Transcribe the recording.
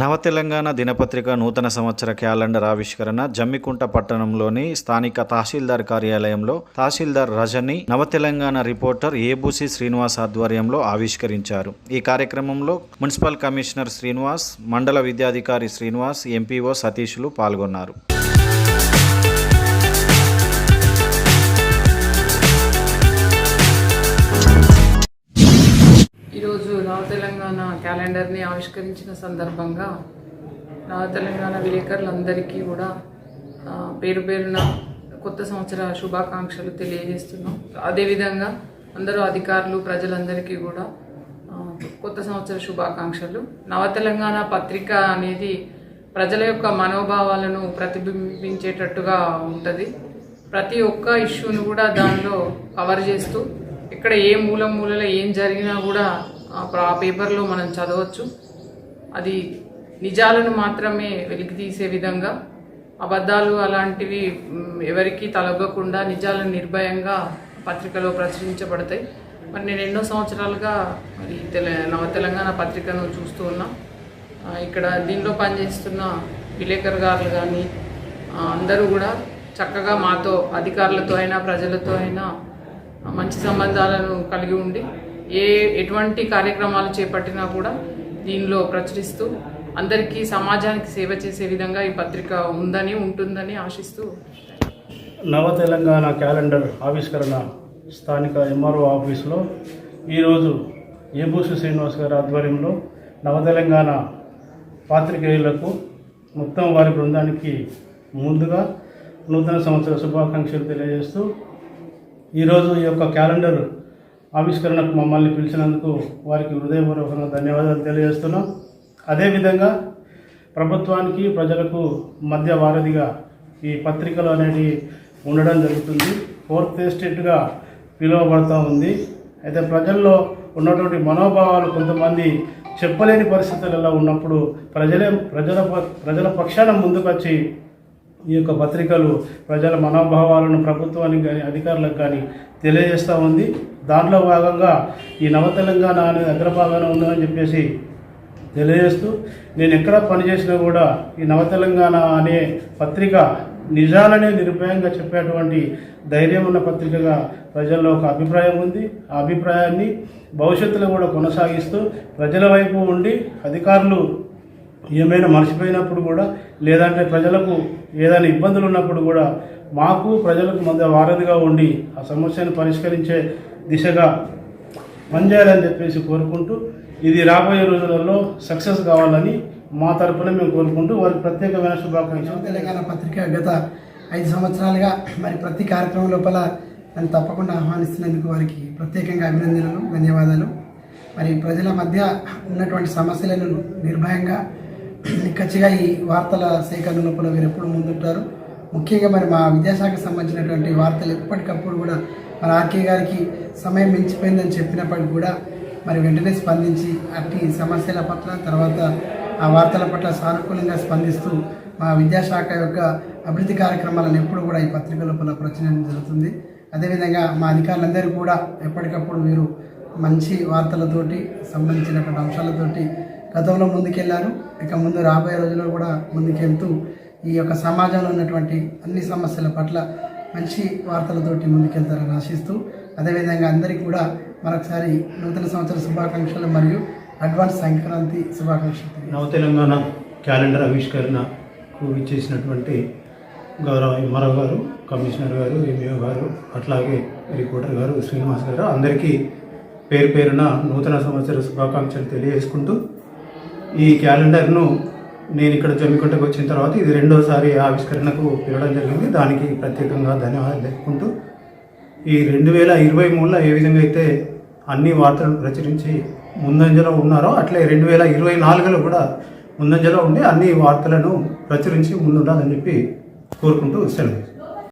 నవ తెలంగాణ దినపత్రిక నూతన సంవత్సర క్యాలెండర్ ఆవిష్కరణ జమ్మికుంట పట్టణంలోని స్థానిక తహసీల్దార్ కార్యాలయంలో తహసీల్దార్ రజని నవ తెలంగాణ రిపోర్టర్ ఏబుసి శ్రీనివాస్ ఆధ్వర్యంలో ఆవిష్కరించారు. ఈ కార్యక్రమంలో మున్సిపల్ కమిషనర్ శ్రీనివాస్ మండల విద్యాధికారి శ్రీనివాస్ ఎంపీఓ సతీష్లు పాల్గొన్నారు. తెలంగాణ క్యాలెండర్ని ఆవిష్కరించిన సందర్భంగా నవ తెలంగాణ విలేకరులందరికీ కూడా పేరు పేరున కొత్త సంవత్సర శుభాకాంక్షలు తెలియజేస్తున్నాం. అదేవిధంగా అందరూ అధికారులు ప్రజలందరికీ కూడా కొత్త సంవత్సర శుభాకాంక్షలు. నవ తెలంగాణ పత్రిక అనేది ప్రజల యొక్క మనోభావాలను ప్రతిబింబించేటట్టుగా ఉంటుంది. ప్రతి ఒక్క ఇష్యూను కూడా దానిలో కవర్ చేస్తూ ఇక్కడ ఏ మూల మూలలో ఏం జరిగినా కూడా అప్పుడు ఆ పేపర్లో మనం చదవచ్చు. అది నిజాలను మాత్రమే వెలికి తీసే విధంగా అబద్ధాలు అలాంటివి ఎవరికి తలగకుండా నిజాలను నిర్భయంగా పత్రికలో ప్రచురించబడతాయి. మరి నేను ఎన్నో సంవత్సరాలుగా మరి తెల నవ తెలంగాణ పత్రికను చూస్తూ ఉన్నా. ఇక్కడ దీనిలో పనిచేస్తున్న విలేకరు గారులు కానీ అందరూ కూడా చక్కగా మాతో అధికారులతో అయినా ప్రజలతో అయినా మంచి సంబంధాలను కలిగి ఉండి ఏ ఎటువంటి కార్యక్రమాలు చేపట్టినా కూడా దీనిలో ప్రచురిస్తూ అందరికీ సమాజానికి సేవ చేసే విధంగా ఈ పత్రిక ఉందని ఉంటుందని ఆశిస్తూ నవ తెలంగాణ క్యాలెండర్ ఆవిష్కరణ స్థానిక ఎంఆర్ఓ ఆఫీసులో ఈరోజు ఏబూసు శ్రీనివాస్ గారి ఆధ్వర్యంలో నవ తెలంగాణ పాత్రికేయులకు మొత్తం వారి బృందానికి ముందుగా నూతన సంవత్సర శుభాకాంక్షలు తెలియజేస్తూ ఈరోజు ఈ యొక్క క్యాలెండర్ ఆవిష్కరణకు మమ్మల్ని పిలిచినందుకు వారికి హృదయపూర్వకంగా ధన్యవాదాలు తెలియజేస్తున్నాం. అదేవిధంగా ప్రభుత్వానికి ప్రజలకు మధ్య వారధిగా ఈ పత్రికలు అనేటివి ఉండడం జరుగుతుంది. ఫోర్త్ ఎస్టేట్గా పిలువబడుతూ ఉంది. అయితే ప్రజల్లో ఉన్నటువంటి మనోభావాలు కొంతమంది చెప్పలేని పరిస్థితులలో ఉన్నప్పుడు ప్రజలే ప్రజల ప- ప్రజల పక్షాన ముందుకొచ్చి ఈ యొక్క పత్రికలు ప్రజల మనోభావాలను ప్రభుత్వానికి కానీ అధికారులకు కానీ తెలియజేస్తూ ఉంది. దాంట్లో భాగంగా ఈ నవ తెలంగాణ అనేది అగ్రభాగాన ఉందని చెప్పేసి తెలియజేస్తూ నేను ఎక్కడ పనిచేసినా కూడా ఈ నవ తెలంగాణ అనే పత్రిక నిజాలనే నిర్భయంగా చెప్పేటువంటి ధైర్యం ఉన్న పత్రికగా ప్రజల్లో ఒక అభిప్రాయం ఉంది. ఆ అభిప్రాయాన్ని భవిష్యత్తులో కూడా కొనసాగిస్తూ ప్రజల వైపు ఉండి అధికారులు ఏమైనా మర్చిపోయినప్పుడు కూడా లేదంటే ప్రజలకు ఏదైనా ఇబ్బందులు ఉన్నప్పుడు కూడా మాకు ప్రజలకు మధ్య వారధిగా ఉండి ఆ సమస్యను పరిష్కరించే దిశగా పనిచేయాలని చెప్పేసి కోరుకుంటూ ఇది రాబోయే రోజులలో సక్సెస్ కావాలని మా తరఫున మేము కోరుకుంటూ వారికి ప్రత్యేకమైన శుభాకాంక్షలు. తెలంగాణ పత్రిక గత ఐదు సంవత్సరాలుగా మరి ప్రతి కార్యక్రమం లోపల నన్ను తప్పకుండా ఆహ్వానిస్తున్నందుకు వారికి ప్రత్యేకంగా అభినందనలు ధన్యవాదాలు. మరి ప్రజల మధ్య ఉన్నటువంటి సమస్యలను నిర్భయంగా నిక్కచ్చిగా ఈ వార్తల సేకరణ లోపల వీరు ఎప్పుడు ముందుంటారు? ముఖ్యంగా మరి మా విద్యాశాఖకు సంబంధించినటువంటి వార్తలు ఎప్పటికప్పుడు కూడా మరి ఆర్కే గారికి సమయం మించిపోయిందని చెప్పినప్పటికీ కూడా మరి వెంటనే స్పందించి అట్టి సమస్యల పట్ల తర్వాత ఆ వార్తల పట్ల సానుకూలంగా స్పందిస్తూ మా విద్యాశాఖ యొక్క అభివృద్ధి కార్యక్రమాలను ఎప్పుడు కూడా ఈ పత్రిక లోపల ప్రచురించడం జరుగుతుంది. అదేవిధంగా మా అధికారులందరూ కూడా ఎప్పటికప్పుడు వీరు మంచి వార్తలతోటి సంబంధించినటువంటి అంశాలతోటి గతంలో ముందుకెళ్ళారు. ఇక ముందు రాబోయే రోజుల్లో కూడా ముందుకెళ్తూ ఈ యొక్క సమాజంలో ఉన్నటువంటి అన్ని సమస్యల పట్ల మంచి వార్తలతోటి ముందుకెళ్తారని ఆశిస్తూ అదేవిధంగా అందరికీ కూడా మరొకసారి నూతన సంవత్సర శుభాకాంక్షలు మరియు అడ్వాన్స్ సంక్రాంతి శుభాకాంక్షలు నవ తెలంగాణ క్యాలెండర్ ఆవిష్కరణకు ఇచ్చేసినటువంటి గౌరవ ఎంఆర్ఓ గారు కమిషనర్ గారు ఎంఈఓ గారు అట్లాగే రిపోర్టర్ గారు శ్రీనివాస్ గారు అందరికీ పేరు పేరున నూతన సంవత్సర శుభాకాంక్షలు తెలియజేసుకుంటూ ఈ క్యాలెండర్ను నేను ఇక్కడ జమ్మికుంటకు వచ్చిన తర్వాత ఇది రెండోసారి ఆవిష్కరణకు పిలవడం జరిగింది. దానికి ప్రత్యేకంగా ధన్యవాదాలు తెలుపుకుంటూ ఈ రెండు వేల ఇరవై మూడులో ఏ విధంగా అయితే అన్ని వార్తలను ప్రచురించి ముందంజలో ఉన్నారో అట్లే రెండు వేల ఇరవై నాలుగులో కూడా ముందంజలో ఉండి అన్ని వార్తలను ప్రచురించి ముందుండాలని చెప్పి కోరుకుంటూ సెలవు.